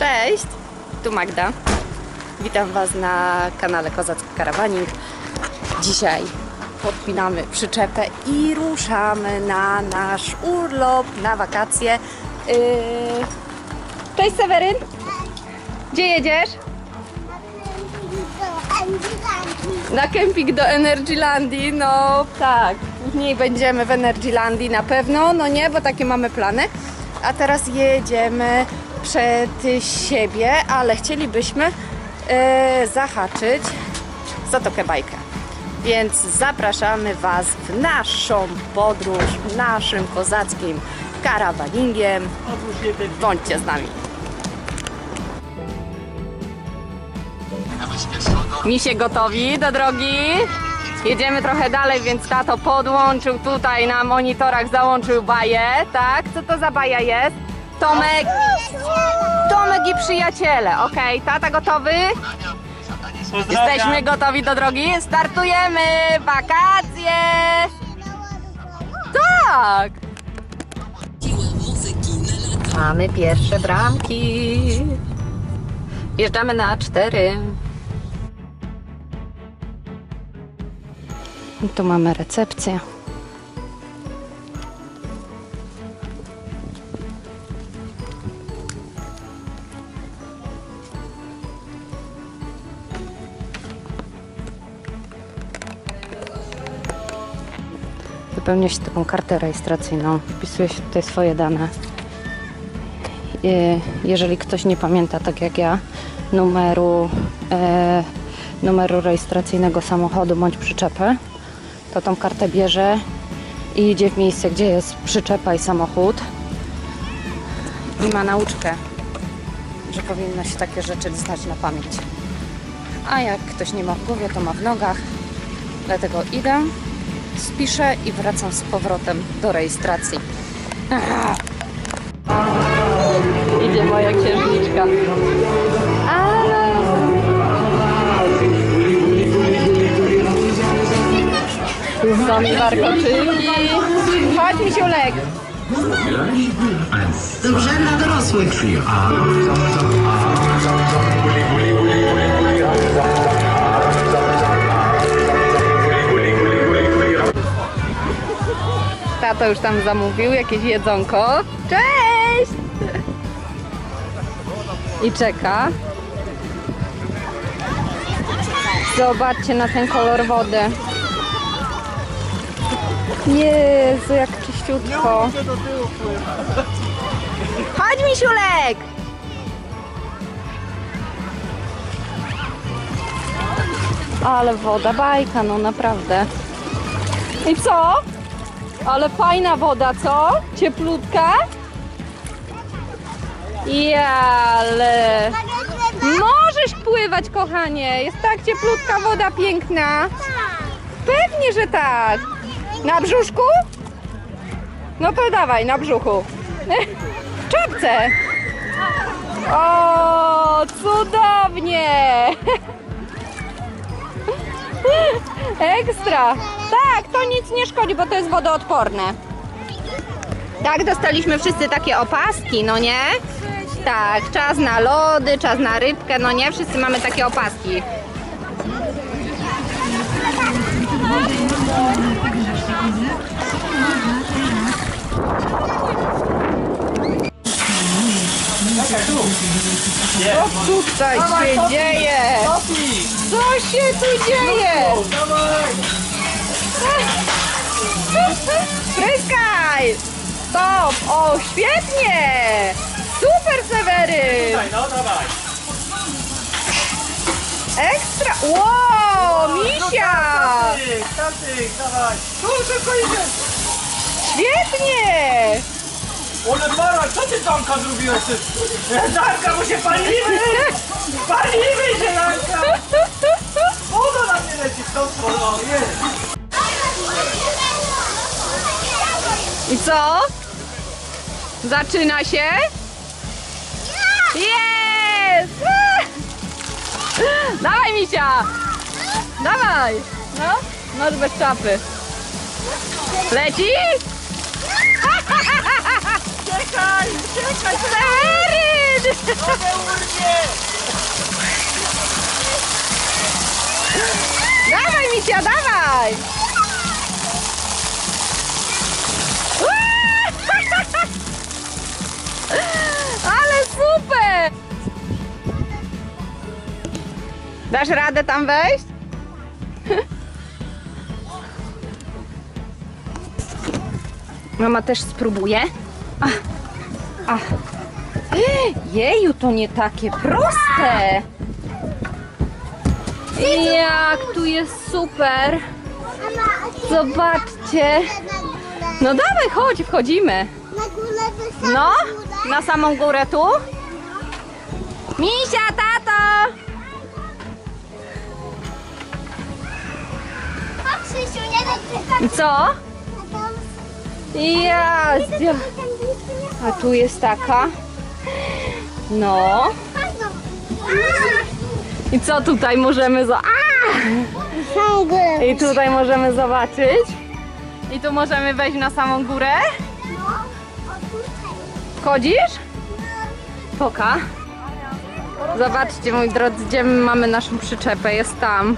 Cześć, tu Magda. Witam Was na kanale Kozacki Karawaning. Dzisiaj podpinamy przyczepę i ruszamy na nasz urlop, na wakacje. Yy... Cześć Seweryn! Gdzie jedziesz? Na kemping do Energylandii, no tak. Później będziemy w Energylandii na pewno, no nie, bo takie mamy plany. A teraz jedziemy przed siebie, ale chcielibyśmy e, zahaczyć Zatokę Bajkę. Więc zapraszamy Was w naszą podróż, naszym kozackim karawaningiem. Bądźcie z nami. Misie gotowi do drogi. Jedziemy trochę dalej, więc tato podłączył tutaj na monitorach, załączył baję, tak? Co to za baja jest? Tomek, Tomek i przyjaciele. Okej, tata gotowy? Jesteśmy gotowi do drogi? Startujemy! Wakacje! Tak! Mamy pierwsze bramki. Wjeżdżamy na cztery. I Tu mamy recepcję. Wypełnia się taką kartę rejestracyjną, wpisuje się tutaj swoje dane. Je- Jeżeli ktoś nie pamięta, tak jak ja, numeru, e, numeru rejestracyjnego samochodu bądź przyczepy, to tą kartę bierze i idzie w miejsce, gdzie jest przyczepa i samochód i ma nauczkę, że powinno się takie rzeczy znać na pamięć. A jak ktoś nie ma w głowie, to ma w nogach. Dlatego idę, spiszę i wracam z powrotem do rejestracji. Aha. Idzie moja księżniczka. Są warkoczyki. Chodź, Misiulek. Dobrze dla dorosłych. Tato już tam zamówił jakieś jedzonko. Cześć! I czeka. Zobaczcie na ten kolor wody. Jezu, jak czyściutko. Chodź, Misiulek! Ale woda bajka, no naprawdę. I co? Ale fajna woda, co? Cieplutka? Ale możesz pływać, kochanie. Jest tak cieplutka woda, piękna. Pewnie, że tak. Na brzuszku? No to dawaj, na brzuchu. W czapce. O, cudownie. Ekstra. Tak, to nic nie szkodzi, bo to jest wodoodporne. Tak, dostaliśmy wszyscy takie opaski, no nie? Tak, czas na lody, czas na rybkę, no nie? Wszyscy mamy takie opaski. Co tutaj się dzieje? Co się tu dzieje? Pryskaj! Stop! O, świetnie! Super, Sewery! No dawaj. Ekstra! Wow, misia! Statyk, statyk, dawaj. Tu szybko idzie. Świetnie! Ole Mara, co ty Danka zrobiłeś? Ty? Bo się palimy! Palimy się, Danka! Woda na mnie leci, stąd woda, jest. I co? Zaczyna się? Jest! Dawaj, misia! Dawaj! No, masz bez czapy. Leci? Czekaj, czekaj, Seweryn! Nogę urwie! Dawaj, Micia, dawaj! Ale super! Dasz radę tam wejść? Mama też spróbuje. Ach, ach. Jeju, to nie takie proste! Jak tu jest super! Zobaczcie! No dawaj, chodź, wchodzimy. Na górę No, na samą górę tu. Misia, tato! Krzysiu, nie co? Ja, A tu jest taka. No. I co tutaj możemy zo- A! Samą górę. I tutaj możemy zobaczyć. I tu możemy wejść na samą górę. Wchodzisz? Poka. Zobaczcie, moi drodzy, gdzie my mamy naszą przyczepę. Jest tam.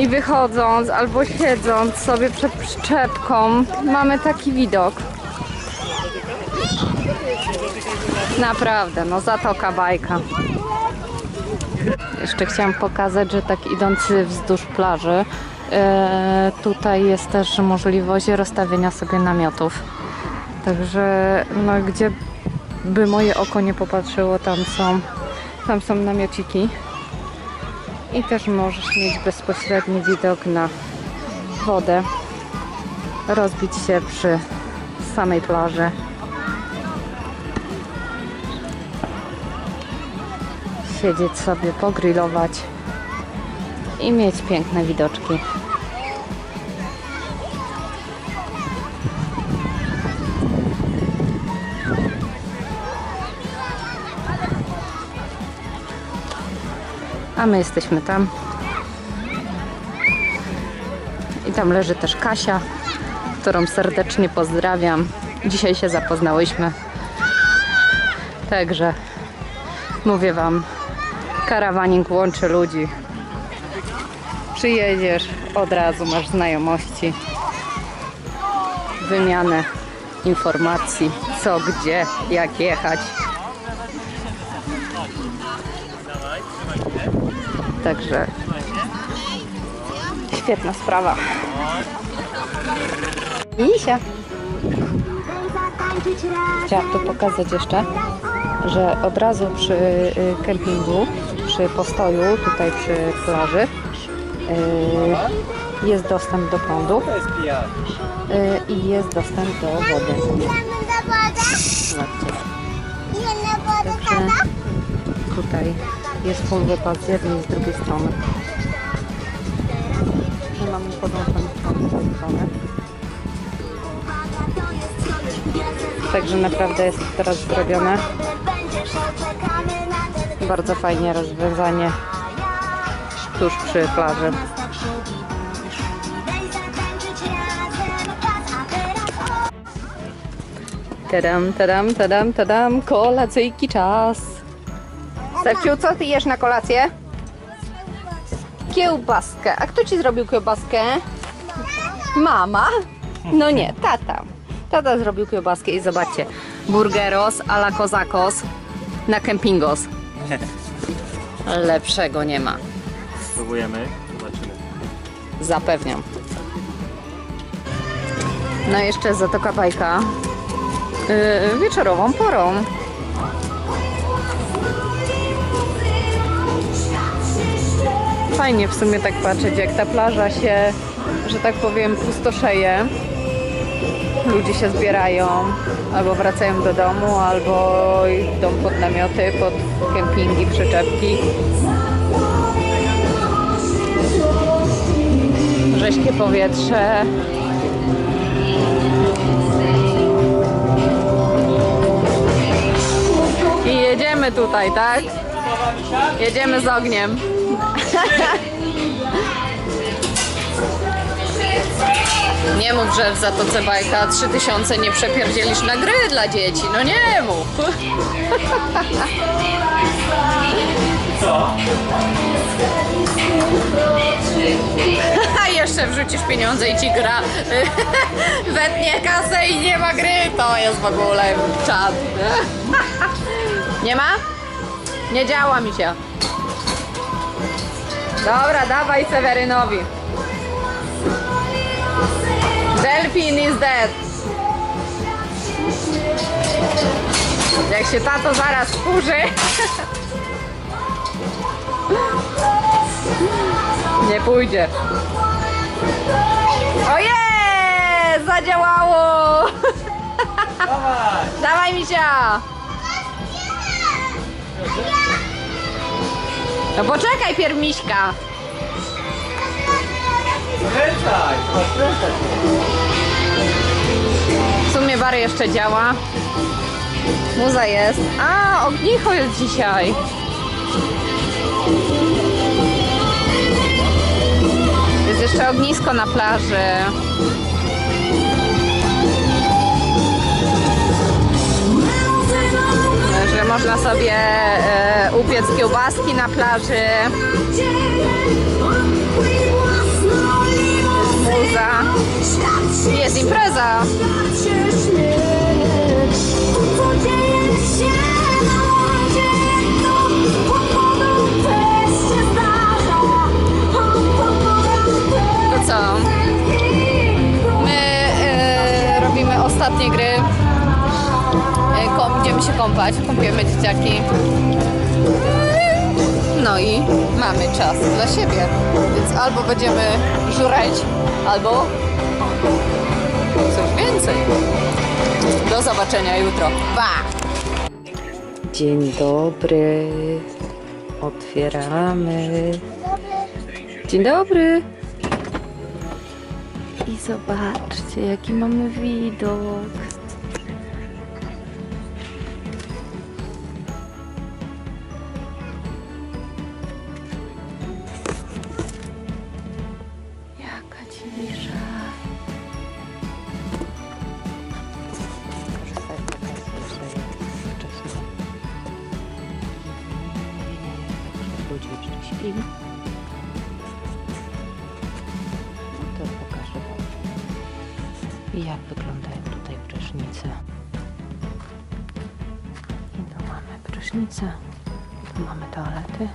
I wychodząc albo siedząc sobie przed przyczepką, mamy taki widok. Naprawdę, no zatoka bajka. Jeszcze chciałam pokazać, że tak idący wzdłuż plaży, e, tutaj jest też możliwość rozstawienia sobie namiotów. Także no, gdzie by moje oko nie popatrzyło, tam są, tam są namiociki. I też możesz mieć bezpośredni widok na wodę. Rozbić się przy samej plaży. Siedzieć sobie, pogrillować i mieć piękne widoczki. A my jesteśmy tam. I tam leży też Kasia, którą serdecznie pozdrawiam. Dzisiaj się zapoznałyśmy. Także mówię Wam, karawaning łączy ludzi. Przyjedziesz, od razu masz znajomości, wymianę informacji, co, gdzie, jak jechać. Także świetna sprawa. Misia. Chciałam tu pokazać jeszcze, że od razu przy y, kempingu, przy postoju, tutaj przy plaży, y, jest dostęp do prądu y, i jest dostęp do wody. Zobaczcie, tutaj jest full wypad z jednej i z drugiej strony. My mamy tej strony. Także naprawdę jest to teraz zrobione. Bardzo fajnie rozwiązanie tuż przy plaży. Tadam, tadam, tadam, tadam, kolacyjki czas. Stefciu, co ty jesz na kolację? Kiełbaskę. A kto ci zrobił kiełbaskę? Mama? No nie, tata. Tata zrobił kiełbaskę i zobaczcie. Burgeros a la kozakos na kempingos. Lepszego nie ma. Spróbujemy, zobaczymy. Zapewniam. No i jeszcze Zatoka Bajka yy, wieczorową porą. Fajnie w sumie tak patrzeć, jak ta plaża się, że tak powiem, pustoszeje. Ludzie się zbierają, albo wracają do domu, albo idą pod namioty, pod kempingi, przyczepki. Rześkie powietrze. I jedziemy tutaj, tak? Jedziemy z ogniem. Nie mów, że w Zatoce Bajka 3000 nie przepierdzielisz na gry dla dzieci. No nie mów. Co? A jeszcze wrzucisz pieniądze i ci gra wetnie kasę i nie ma gry. To jest w ogóle czad. Nie ma? Nie działa mi się. Dobra, dawaj Sewerynowi. Delphin is dead. Jak się tato zaraz wkurzy. Nie pójdzie. Ojej! Zadziałało! Dawaj! Dawaj misia! No poczekaj pierw miśka. Skręcaj! Skręcaj. W sumie bar jeszcze działa. Muza jest. A, ognicho jest dzisiaj. Jest jeszcze ognisko na plaży. Można sobie e, upiec kiełbaski na plaży. Muza. Jest impreza. To co? My e, robimy ostatnie gry. Kąpać, kąpiemy dzieciaki. No i mamy czas dla siebie. Więc albo będziemy żureć, albo coś więcej. Do zobaczenia jutro. Pa! Dzień dobry. Otwieramy. Dzień dobry. I zobaczcie, jaki mamy widok. Jak wyglądają tutaj prysznice. I tu mamy prysznice. Tu mamy toalety.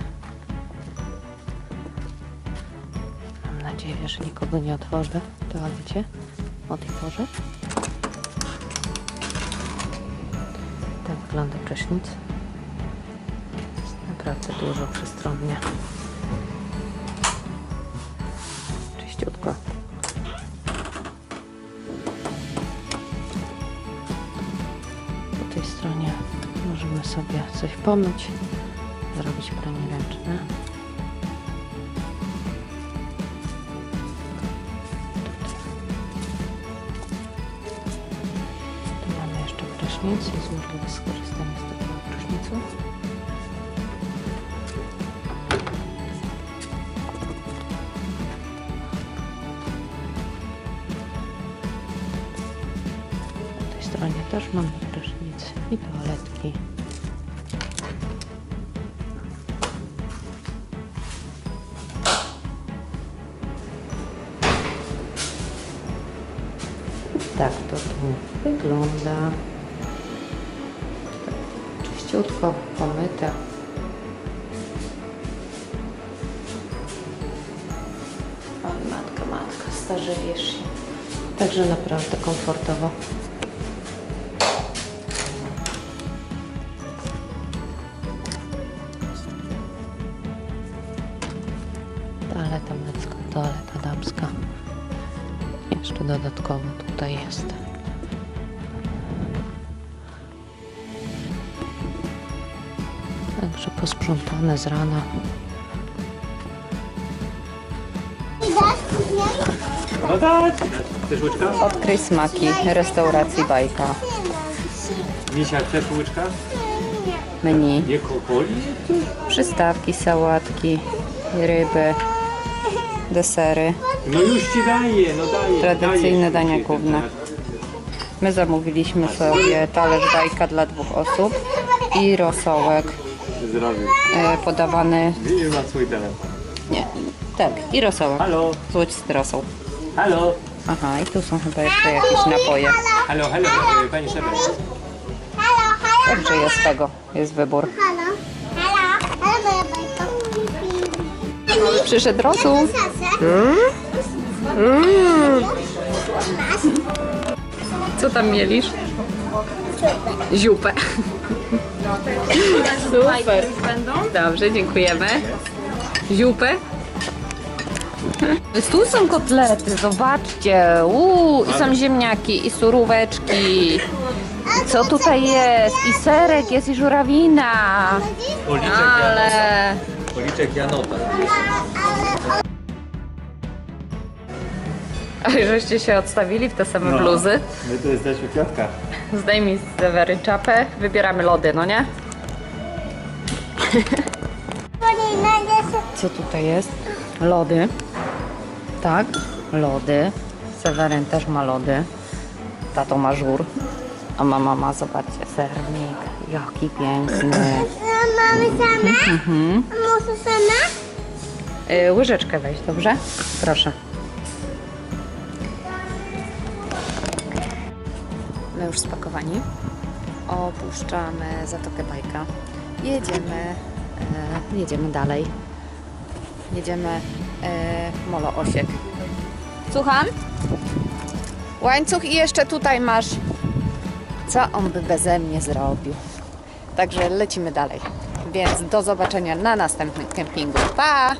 Mam nadzieję, że nikogo nie otworzę w toalecie o tej porze. Tak wygląda prysznic. Jest naprawdę dużo przestronnie. Sobie coś pomyć, zrobić pranie ręczne. Tu mamy jeszcze prysznic, jest możliwe skorzystanie z takiego prysznicu. Stronie też mamy prysznic i toaletki. Tak to tu wygląda. Czyściutko, pomyte. Oj, matka, matka, starzejesz się. Także naprawdę komfortowo. Dodatkowo tutaj jest. Także posprzątane z rana. No! Chcesz łyczka? Odkryj smaki restauracji Bajka. Misia, chcesz łyczka? Menu. Nie? Przystawki, sałatki, ryby. Desery. No już ci daję, no daję. Tradycyjne daję. dania główne. My zamówiliśmy sobie talerz bajka dla dwóch osób i rosołek Zrobił. e, podawany, Widzisz na swój telefon. nie, tak, i rosołek, Halo, złocisty rosół. halo. Aha, i tu są chyba jeszcze jakieś napoje. Halo, halo, e, pani Szefel. Halo, halo, Także jest tego, jest wybór. halo. Halo, halo, moja bajka. Przyszedł rosół. Co tam mielisz? Ziupę. Super. Dobrze, dziękujemy. Ziupę. Tu są kotlety, zobaczcie. Uuu, i są ziemniaki, i suróweczki. Co tutaj jest? I serek jest, i żurawina. Ale... Policzek Janota. A żeście się odstawili w te same No. bluzy? My tu jesteśmy kwiatka. Zdejmij z Sewery czapę, wybieramy lody, no nie? Co tutaj jest? Lody. Tak, lody. Seweryn też ma lody. Tato ma żur. A mama ma, zobaczcie, sernik. Jaki piękny. A mamy same? Mhm. A muszę sama? Y, łyżeczkę weź, dobrze? Proszę. My już spakowani. Opuszczamy Zatokę Bajka. Jedziemy, e, jedziemy dalej. Jedziemy e, Molo Osiek. Słucham? Łańcuch i jeszcze tutaj masz. Co on by beze mnie zrobił? Także lecimy dalej. Więc do zobaczenia na następnym kempingu. Pa!